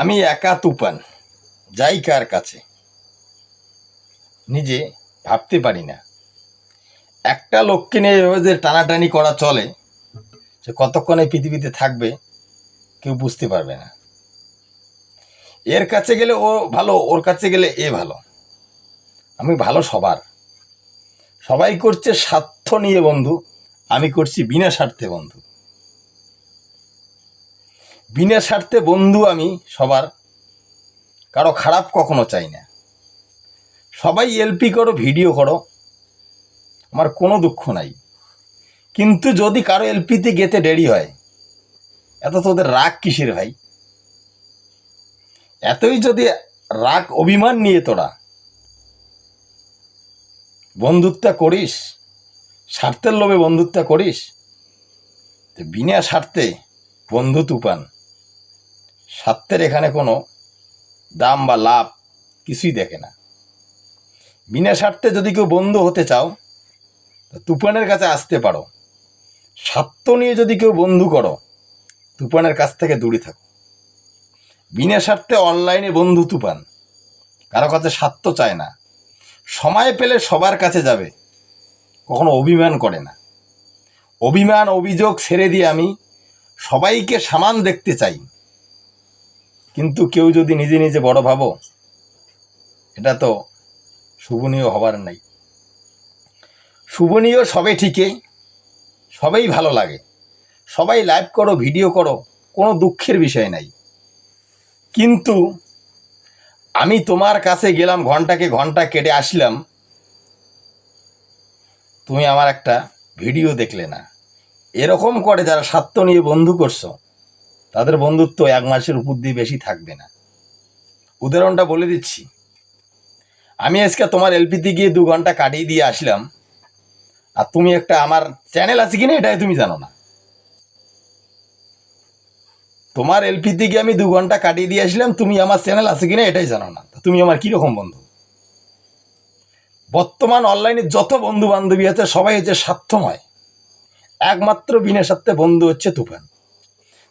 আমি একা তুপান যাই কার কাছে। নিজে ভাবতে পারি না। একটা লোককে নিয়ে এভাবে যে টানাটানি করা চলে, সে কতক্ষণ পৃথিবীতে থাকবে, কেউ বুঝতে পারবে না। এর কাছে গেলে ও ভালো, ওর কাছে গেলে এ ভালো। আমি ভালো সবার। সবাই করছে স্বার্থ নিয়ে বন্ধু, আমি করছি বিনা স্বার্থে বন্ধু। বিনা স্বার্থে বন্ধু আমি সবার, কারও খারাপ কখনো চাই না। সবাই এলপি করো, ভিডিও করো, আমার কোনো দুঃখ নাই। কিন্তু যদি কারও এলপিতে গেতে দেরি হয়, এত তোদের রাগ কিসের ভাই? এতই যদি রাগ, অভিমান নিয়ে তোরা বন্ধুত্ব করিস, স্বার্থের লোভে বন্ধুত্ব করিস বিনা স্বার্থে বন্ধু তুপান স্বার্থের এখানে কোনো দাম বা লাভ কিছুই দেখে না। বিনা স্বার্থে যদি কেউ বন্ধু হতে চাও, তো তুফানের কাছে আসতে পারো। স্বার্থ নিয়ে যদি কেউ বন্ধু করো, তুফানের কাছ থেকে দূরে থাকো। বিনা স্বার্থে অনলাইনে বন্ধু তুফান, কারও কাছে স্বার্থ চায় না। সময় পেলে সবার কাছে যাবে, কখনো অভিমান করে না। অভিমান, অভিযোগ ছেড়ে দিয়ে আমি সবাইকে সমান দেখতে চাই। কিন্তু কেউ যদি নিজে নিজে বড় ভাবো, এটা তো শুভনীয় হবার নাই। শুভনীয় সবে ঠিকই, সবাই ভালো লাগে। সবাই লাইভ করো ভিডিও করো, কোনো দুঃখের বিষয় নাই। কিন্তু আমি তোমার কাছে গেলাম, ঘন্টাকে ঘণ্টা কেটে আসলাম, তুমি আমার একটা ভিডিও দেখলে না। এরকম করে যারা স্বার্থ নিয়ে বন্ধু করছ তাদের বন্ধুত্ব এক মাসের উপর দিয়ে বেশি থাকবে না। উদাহরণটা বলে দিচ্ছি। আমি আজকে তোমার এলপিতে গিয়ে দু ঘণ্টা কাটিয়ে দিয়ে আসলাম। আর তুমি একটা আমার চ্যানেল আছে কিনা এটাই তুমি জানো না। তোমার এলপিতে গিয়ে আমি দু ঘণ্টা কাটিয়ে দিয়ে আসলাম, তুমি আমার চ্যানেল আছে কিনা এটাই জানো না। তুমি আমার কীরকম বন্ধু? বর্তমান অনলাইনে যত বন্ধু বান্ধবী আছে, সবাই হচ্ছে স্বার্থময়। একমাত্র বিনা স্বার্থে বন্ধু হচ্ছে তুফান।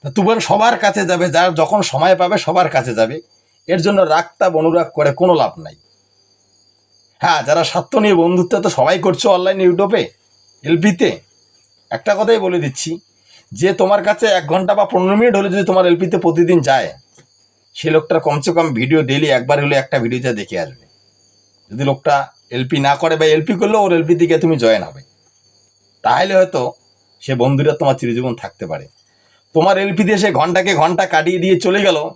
তা তুফান সবার কাছে যাবে, যার যখন সময় পাবে সবার কাছে যাবে। এর জন্য রাগতাপ, অনুরাগ করে কোনো লাভ নাই। হ্যাঁ যারা স্বার্থ নিয়ে বন্ধুত্ব তো সবাই করছ অনলাইন ইউটিউবে এলপিতে একটা কথাই বলে দিচ্ছি, যে তোমার কাছে এক ঘণ্টা বা পনেরো মিনিট হলে যদি তোমার এলপিতে প্রতিদিন যায়, সে লোকটার কমসে কম ভিডিও ডেলি একবার হলে একটা ভিডিওতে দেখে আসবে। যদি লোকটা এলপি না করে বা এলপি করলেও ওর এলপি দিকে তুমি জয়েন হবে। তাহলে হয়তো সে বন্ধুরা তোমার চিরজীবন থাকতে পারে। তোমার এলপি দিয়ে সে ঘন্টাকে ঘণ্টা কাটিয়ে দিয়ে চলে গেল।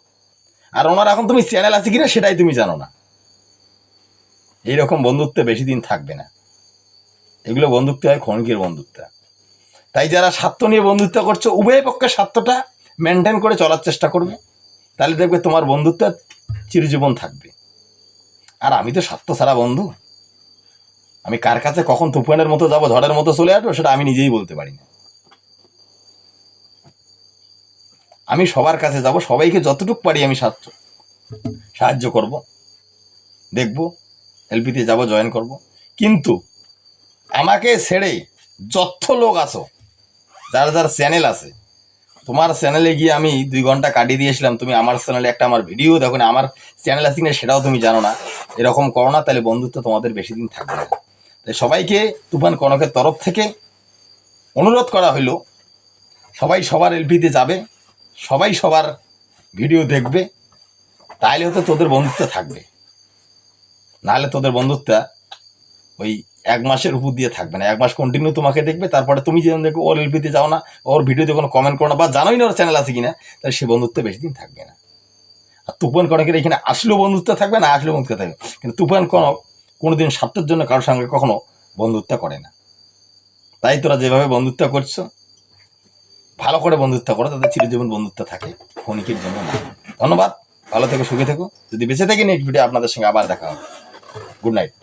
আর ওনার এখন তুমি চ্যানেল আছে কিনা সেটাই তুমি জানো না। এইরকম বন্ধুত্ব বেশি দিন থাকবে না। এগুলো বন্ধুত্ব হয় ক্ষণিকের বন্ধুত্ব। তাই যারা স্বার্থ নিয়ে বন্ধুত্ব করছ, উভয় পক্ষের স্বার্থটা মেনটেন করে চলার চেষ্টা করবে। তাহলে দেখবে তোমার বন্ধুত্ব চিরজীবন থাকবে। আর আমি তো স্বার্থ ছাড়া বন্ধু। আমি কার কাছে কখন তুফানের মতো যাব, ঝড়ের মতো চলে আসব, সেটা আমি নিজেই বলতে পারি না। আমি সবার কাছে যাব, সবাইকে যতটুকু পারি আমি সাহায্য সাহায্য করব। দেখব এলপিতে যাব জয়েন করব। কিন্তু আমাকে ছেড়ে যত লোক আসো যার যার চ্যানেল আছে, তোমার চ্যানেলে গিয়ে আমি দুই ঘণ্টা কাটিয়ে দিয়েছিলাম। তুমি আমার চ্যানেলে একটা আমার ভিডিও দেখো না, আমার চ্যানেল আছে কিনা সেটাও তুমি জানো না। এরকম করো না, তাহলে বন্ধুত্ব তোমাদের বেশি দিন থাকবে না। তাই সবাইকে তুফান কনকের তরফ থেকে অনুরোধ করা হইল, সবাই সবার এলপিতে যাবে। সবাই সবার ভিডিও দেখবে তাহলে হয়তো তোদের বন্ধুত্ব থাকবে। নাহলে তোদের বন্ধুত্ব ওই এক মাসের উপর দিয়ে থাকবে না। এক মাস কন্টিনিউ তোমাকে দেখবে, তারপরে তুমি যেমন দেখো ওর এলপিতে যাও না, ওর ভিডিওতে কোনো কমেন্ট করো না, বা জানোই না ওর চ্যানেল আছে কিনা, তাহলে সে বন্ধুত্ব বেশি দিন থাকবে না। আর তুফান কনকের এখানে আসলেও বন্ধুত্ব থাকবে না, আসলেও বন্ধুত্ব থাকবে কিন্তু তুফান কনক কোনোদিন স্বার্থের জন্য কারোর সঙ্গে কখনো বন্ধুত্ব করে না। তাই তোরা যেভাবে বন্ধুত্ব করছ ভালো করে বন্ধুত্ব করো তাদের চিরজীবন বন্ধুত্ব থাকে, ক্ষণিকের জন্য না। ধন্যবাদ, ভালো থেকো, সুখে থেকো। যদি বেঁচে থাকি নেক্সট ভিডিও আপনাদের সঙ্গে আবার দেখা হবে। Good night